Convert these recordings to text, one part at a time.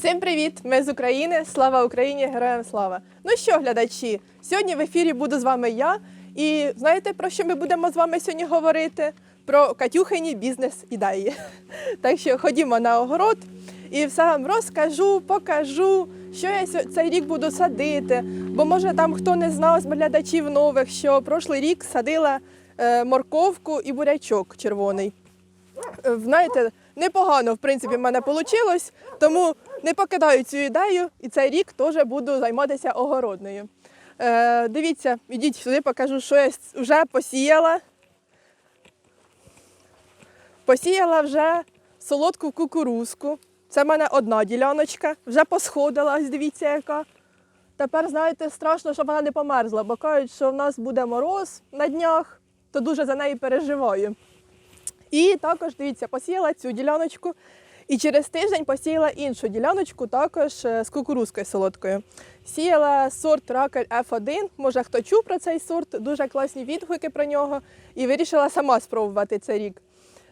Всім привіт! Ми з України. Слава Україні! Героям слава! Ну що, глядачі, сьогодні в ефірі буду з вами я. І знаєте, про що ми будемо з вами сьогодні говорити? Про Катюхині бізнес-ідеї. Так що ходімо на огород і все вам розкажу, покажу, що я цей рік буду садити. Бо може там хто не знав з глядачів нових, що прошлий рік садила е, морковку і бурячок червоний. Е, Знаєте, непогано в принципі в мене вийшло, тому не покидаю цю ідею і цей рік теж буду займатися огородною. Е, дивіться, ідіть сюди, покажу, що я вже посіяла. Посіяла вже солодку кукурузку. Це в мене одна діляночка, вже посходила, ось дивіться яка. Тепер, знаєте, страшно, щоб вона не померзла, бо кажуть, що в нас буде мороз на днях, то дуже за неї переживаю. І також, дивіться, посіяла цю діляночку. І через тиждень посіяла іншу діляночку, також е, з кукурузкою солодкою. Сіяла сорт Ракель F1. Може, хто чув про цей сорт, дуже класні відгуки про нього. І вирішила сама спробувати цей рік.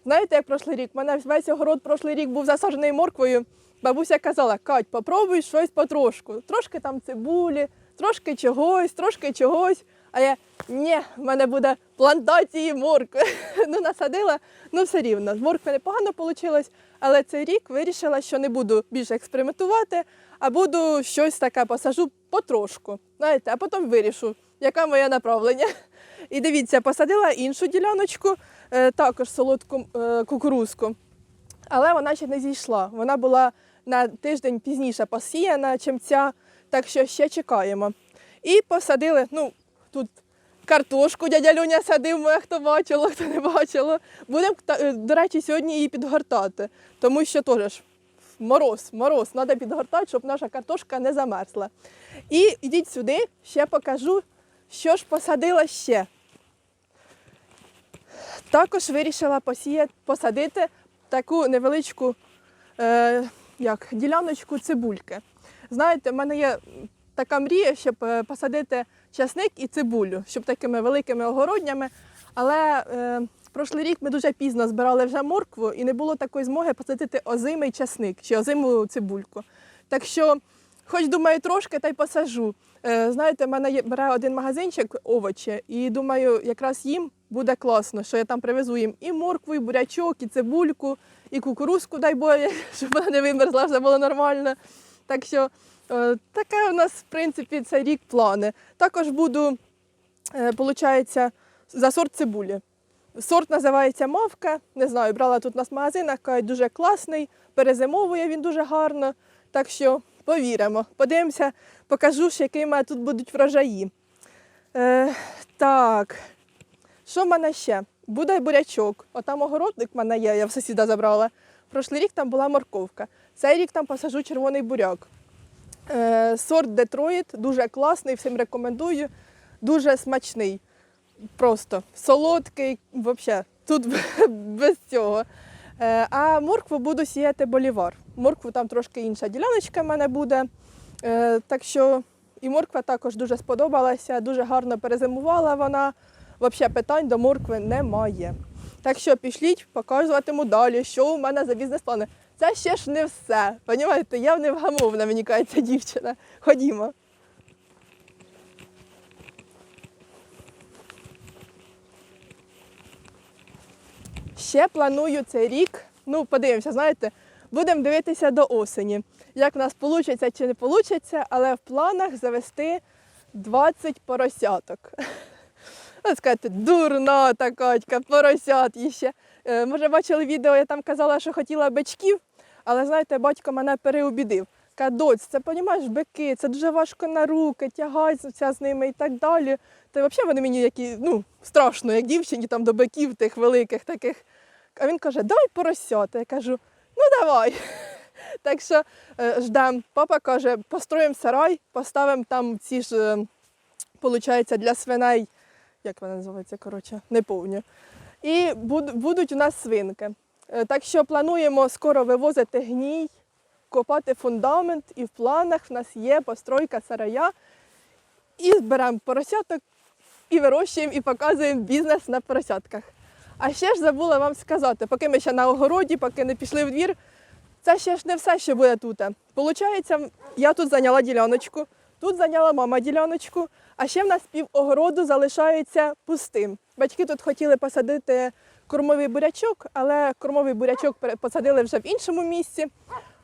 Знаєте, як прошлий рік? У мене весь огород прошлий рік був засаджений морквою. Бабуся казала, Кать, попробуй щось потрошку. Трошки там цибулі, трошки чогось, трошки чогось. А я ні, в мене буде плантації моркви. ну, насадила, ну все рівно. З моркви непогано вийшло, але цей рік вирішила, що не буду більше експериментувати, а буду щось таке посажу потрошку. Знаєте, а потім вирішу, яке моє направлення. І дивіться, посадила іншу діляночку, е, також солодку е, кукурузку. Але вона ще не зійшла. Вона була на тиждень пізніше посіяна, чим ця, так що ще чекаємо. І посадили, ну, тут картошку дядя Люня садив, моє хто бачило, хто не бачило. Будемо, е, до речі, сьогодні її підгортати, тому що теж мороз, мороз, треба підгортати, щоб наша картошка не замерзла. І йдіть сюди, ще покажу, що ж посадила ще. Також вирішила посіяти, посадити таку невеличку е, як, діляночку цибульки. Знаєте, в мене є така мрія, щоб е, посадити часник і цибулю, щоб такими великими огороднями. Але е, прошлий рік ми дуже пізно збирали вже моркву і не було такої змоги посадити озимий часник чи озиму цибульку. Так що, хоч думаю, трошки та й посажу. Е, знаєте, в мене є бере один магазинчик овочі, і думаю, якраз їм буде класно, що я там привезу їм і моркву, і бурячок, і цибульку, і кукурузку, дай Боже, щоб вона не вимерзла, все було нормально. Так що таке у нас, в принципі, цей рік плани. Також буду, е, получається, за сорт цибулі. Сорт називається мавка. Не знаю, брала тут у нас в магазинах, кажуть, дуже класний, перезимовує він дуже гарно. Так що повіримо. Подивимося, покажу, ж, які тут будуть врожаї. Е, так, що в мене ще? Буде бурячок. Отам огородник в мене є, я в сусіда забрала. Прошлий рік там була морковка. Цей рік там посажу червоний буряк. Е, сорт Детройт, дуже класний, всім рекомендую. Дуже смачний. Просто солодкий, взагалі, тут без цього. Е, а моркву буду сіяти болівар. Моркву там трошки інша діляночка в мене буде. Е, так що і морква також дуже сподобалася, дуже гарно перезимувала вона. Взагалі питань до моркви немає. Так що пішліть, показуватиму далі, що у мене за бізнес-плани. Це ще ж не все. Понімаєте, я невгамовна, мені кажеться, дівчина. Ходімо. Ще планую цей рік. Ну, подивимося, знаєте, будемо дивитися до осені. Як в нас вийде чи не вийде, але в планах завести 20 поросяток. Ну, сказати, дурна та Катька, поросят іще. Е, може, бачили відео, я там казала, що хотіла бичків, але знаєте, батько мене переубідив. Каже, доць, це понімаєш, бики, це дуже важко на руки, тягатися з ними і так далі. Та взагалі вони мені які, ну, страшно, як дівчині там до биків тих великих таких. А він каже, дай поросята. Я кажу, ну давай. Так що е, ждемо. Папа каже, построїмо сарай, поставимо там ці ж, е, получається, для свиней, як вона називається, коротше, не повню. І будуть у нас свинки. Е, Так що плануємо скоро вивозити гній, копати фундамент, і в планах в нас є постройка сарая. І зберемо поросяток, і вирощуємо, і показуємо бізнес на поросятках. А ще ж забула вам сказати, поки ми ще на огороді, поки не пішли в двір, Це ще ж не все, що буде тут. Получається, я тут зайняла діляночку, тут зайняла мама діляночку, а ще в нас пів огороду залишається пустим. Батьки тут хотіли посадити кормовий бурячок, але кормовий бурячок посадили вже в іншому місці.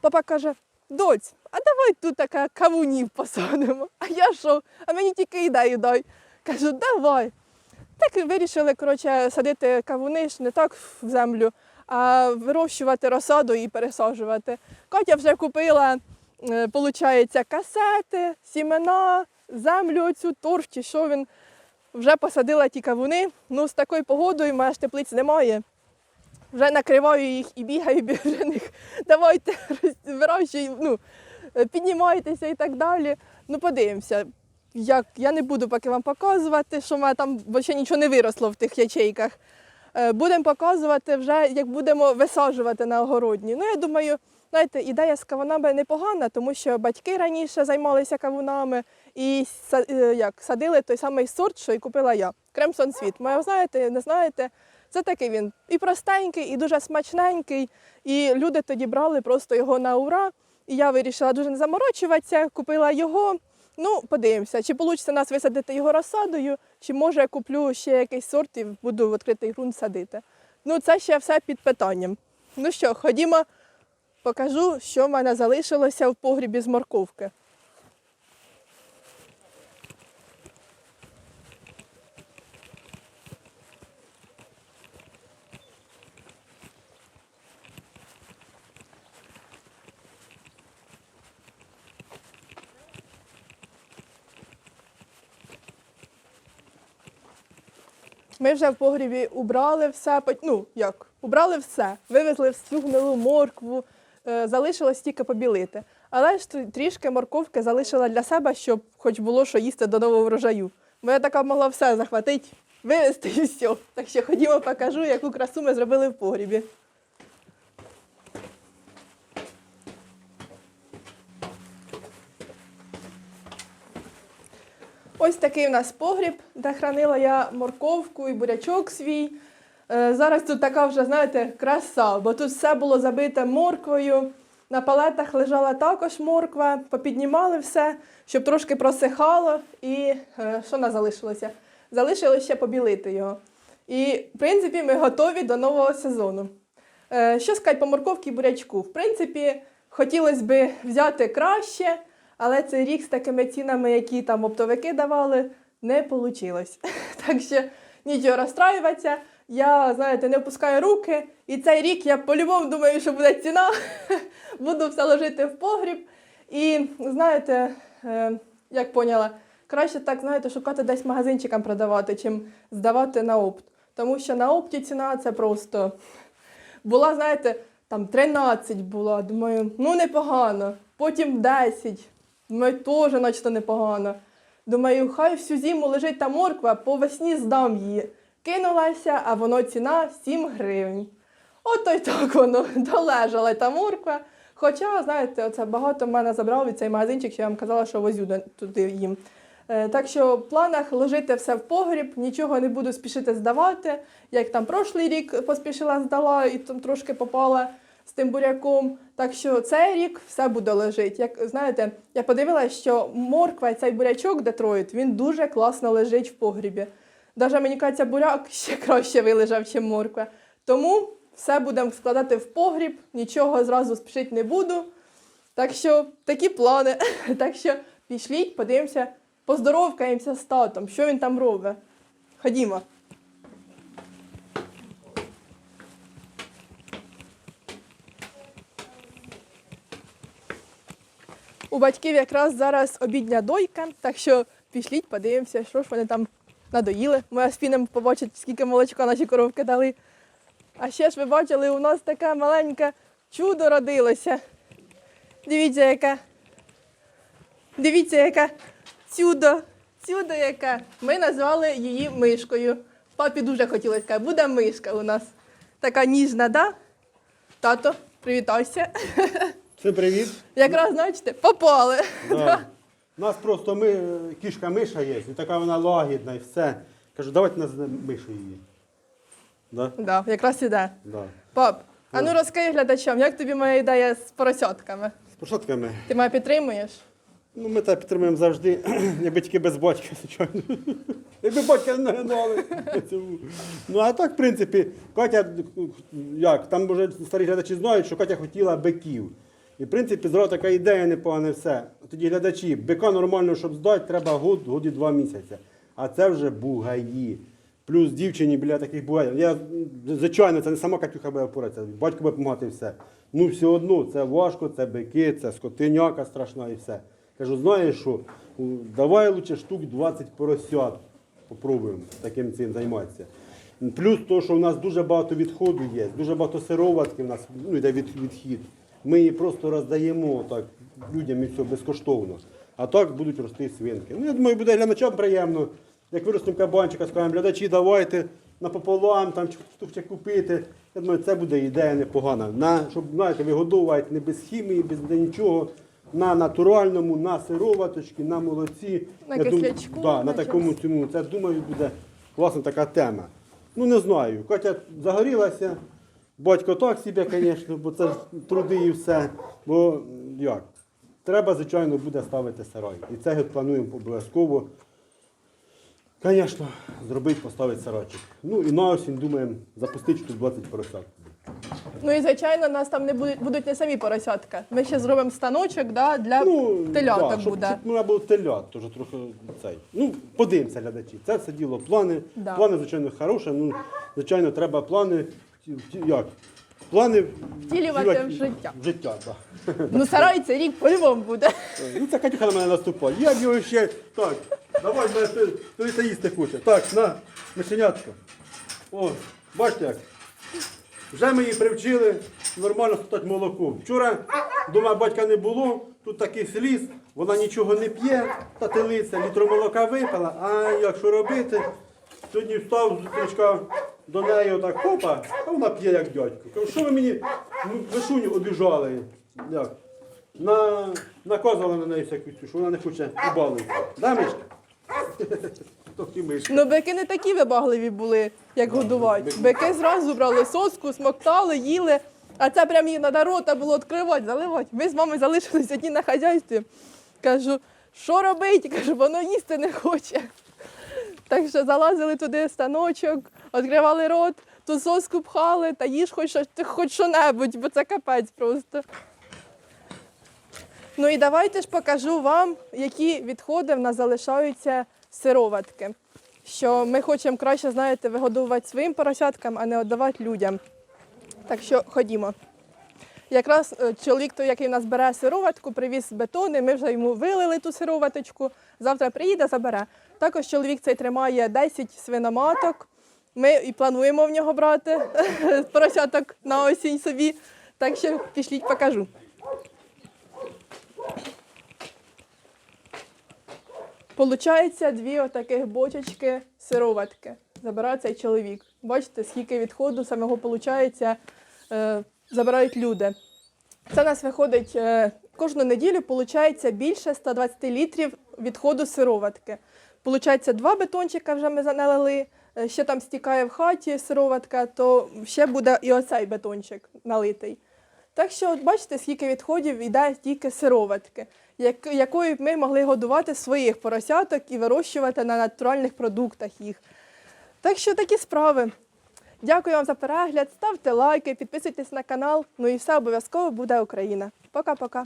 Папа каже: доць, а давай тут така кавунів посадимо. А я що? А мені тільки ідею дай. Кажу, давай. Так вирішили коротше, садити кавуни ж не так в землю, а вирощувати розсаду і пересаджувати. Катя вже купила, е, получається, касети, сімена, землю оцю, торф чи що він. Вже посадила ті кавуни. Ну, з такою погодою в мене ж теплиць немає. Вже накриваю їх і бігаю біля них. Давайте вирощуй, ну, піднімайтеся і так далі. Ну, подивимося. Як я не буду поки вам показувати, що в мене там бо ще нічого не виросло в тих ячейках. Е, Будемо показувати вже, як будемо висаджувати на огородні. Ну, я думаю, знаєте, ідея з кавунами непогана, тому що батьки раніше займалися кавунами і е, як, садили той самий сорт, що і купила я. Кремсон світ. Ми знаєте, не знаєте. Це такий він і простенький, і дуже смачненький. І люди тоді брали просто його на ура. І я вирішила дуже не заморочуватися, купила його. Ну, подивимося, чи вийде нас висадити його розсадою, чи може я куплю ще якийсь сорт і буду в відкритий ґрунт садити. Ну, це ще все під питанням. Ну що, ходімо, покажу, що в мене залишилося в погрібі з морковки. Ми вже в погрібі убрали все, ну як, убрали все, вивезли всю гнилу моркву, залишилось тільки побілити. Але ж трі- трішки морковки залишила для себе, щоб хоч було що їсти до нового врожаю. Бо я така могла все захватити, вивезти і все. Так що ходімо, покажу, яку красу ми зробили в погрібі. Ось такий у нас погріб, де хранила я морковку і бурячок свій. Е, Зараз тут така вже, знаєте, краса, бо тут все було забите морквою. На палетах лежала також морква, попіднімали все, щоб трошки просихало. І е, що нас залишилося? Залишилося ще побілити його. І, в принципі, ми готові до нового сезону. Е, Що сказати по морковці і бурячку? В принципі, хотілося б взяти краще, але цей рік з такими цінами, які там оптовики давали, не вийшло. Так що нічого розстраюватися. Я, знаєте, не опускаю руки. І цей рік я по-любому думаю, що буде ціна. Буду все ложити в погріб. І знаєте, е, як поняла, краще так, знаєте, шукати десь магазинчикам продавати, чим здавати на опт. Тому що на опті ціна це просто була, знаєте, там 13 була. Думаю, ну непогано. Потім 10. Думаю, теж наче непогано. Думаю, хай всю зиму лежить та морква, по весні здам її. Кинулася, а воно ціна 7 гривень. Ото й так воно долежала та морква. Хоча, знаєте, оце багато мене забрав від цей магазинчик, що я вам казала, що возю туди їм. Е, Так що в планах ложити все в погріб, нічого не буду спішити здавати. Як там прошлий рік поспішила здала і там трошки попала з тим буряком. Так що цей рік все буде лежати. Як знаєте, я подивилася, що морква і цей бурячок Детройт, він дуже класно лежить в погрібі. Даже мені кажеться, буряк ще краще вилежав, ніж морква. Тому все будемо складати в погріб, нічого зразу спішити не буду. Так що такі плани. Так що пішліть, подивимося, поздоровкаємося з татом, що він там робить. Ходімо. У батьків якраз зараз обідня дойка, так що пішліть, подивимося, що ж вони там надоїли. Ми спінемо побачити, скільки молочка наші коровки дали. А ще ж ви бачили, у нас таке маленьке чудо родилося. Дивіться, яке. Дивіться, яке чудо. Чудо яке. Ми назвали її мишкою. Папі дуже хотілося сказати, буде мишка у нас. Така ніжна, да? Тато, привітайся. Це привіт. Якраз, знаєте, попали. Да. У нас просто ми, кішка миша є, і така вона лагідна і все. Кажу, давайте назвемо мишу її. Да? Да, якраз іде. Да. Пап, А ну розкажи глядачам, як тобі моя ідея з поросятками? З пошатками. Ти мене підтримуєш? Ну, ми так підтримуємо завжди, якби тільки без батька, звичайно. Якби батька не гнали. Ну, а так, в принципі, Катя, як, там вже старі глядачі знають, що Катя хотіла биків. І, в принципі, зразу така ідея непогана все. Тоді глядачі, бика нормально, щоб здати, треба год, год і два місяці. А це вже бугаї. Плюс дівчині біля таких бугаїв. Я, звичайно, це не сама Катюха буде опиратися, батько буде допомагати все. Ну, все одно, це важко, це бики, це скотиняка страшна і все. Кажу, знаєш що, давай лучше штук 20 поросят. Попробуємо таким цим займатися. Плюс то, що у нас дуже багато відходу є, дуже багато сироватки в нас ну, йде від, відхід. Ми її просто роздаємо так, людям і все безкоштовно. А так будуть рости свинки. Ну, я думаю, буде глядачам приємно. Як виростемо кабанчика, скажемо, глядачі, давайте напополам, там чи купити. Я думаю, це буде ідея непогана. На, щоб знаєте, вигодовувати не без хімії, без нічого. На натуральному, на сироваточці, на молоці. На Я дум- кислячку, да, на такому цьому. Це думаю, буде класна така тема. Ну не знаю. Катя загорілася. Батько так собі, звісно, бо це ж труди і все. Бо як? Треба, звичайно, буде ставити сарай. І це плануємо обов'язково. Звісно, зробити, поставити сарайчик. Ну і на осінь думаємо запустити тут 20 поросят. Ну і звичайно, нас там не будуть, будуть не самі поросятка. Ми ще зробимо станочок да, для Ну, теляток да, щоб, буде. щоб було телят, теж трохи цей. Ну, подивимося, глядачі. Це все діло плани. Да. Плани, звичайно, хороші. Ну, звичайно, треба плани. Вті- Як? Плани Втілювати в життя. В життя, так. Ну, сарай цей рік по-любому буде. Ну, це Катюха на мене наступає. Я б його ще. Так, давай, мене ти, ти це їсти хоче. Так, на, мишенятко. О, бачите як. Вже ми її привчили нормально стати молоко. Вчора дома батька не було, тут такий сліз, вона нічого не п'є, та телиця, літро молока випила, а як що робити? Сьогодні встав з утречка до неї отак хопа, а вона п'є як дядько. Кажу, що ви мені ну, вишуню обіжали? Як? На, наказували на неї всяку цю, що вона не хоче убалитися. Да, Мишка? Ну, бики не такі вибагливі були, як годувати. Бики зразу брали соску, смоктали, їли. А це прям їй треба рота було відкривати, заливати. Ми з мамою залишились одні на хазяйстві. Кажу, що робити? Кажу, воно їсти не хоче. Так що залазили туди станочок, відкривали рот, ту соску пхали та їж хоч, хоч що-небудь, бо це капець просто. Ну і давайте ж покажу вам, які відходи в нас залишаються сироватки. Що ми хочемо краще, знаєте, вигодовувати своїм поросяткам, а не віддавати людям. Так що ходімо. Якраз е, чоловік, той, який в нас бере сироватку, привіз бетони, ми вже йому вилили ту сироваточку. Завтра приїде, забере. Також чоловік цей тримає 10 свиноматок. Ми і плануємо в нього брати поросяток на осінь собі. Так що пішліть, покажу. Получається дві отаких бочечки сироватки. Забирає цей чоловік. Бачите, скільки відходу самого получається, е, забирають люди. Це у нас виходить е, кожну неділю, получається більше 120 літрів відходу сироватки. Получається, два бетончика вже ми налили, е, ще там стікає в хаті сироватка, то ще буде і оцей бетончик налитий. Так що, от бачите, скільки відходів йде тільки сироватки, як, якою ми могли годувати своїх поросяток і вирощувати на натуральних продуктах їх. Так що такі справи. Дякую вам за перегляд, ставте лайки, підписуйтесь на канал. Ну і все обов'язково буде Україна. Пока-пока.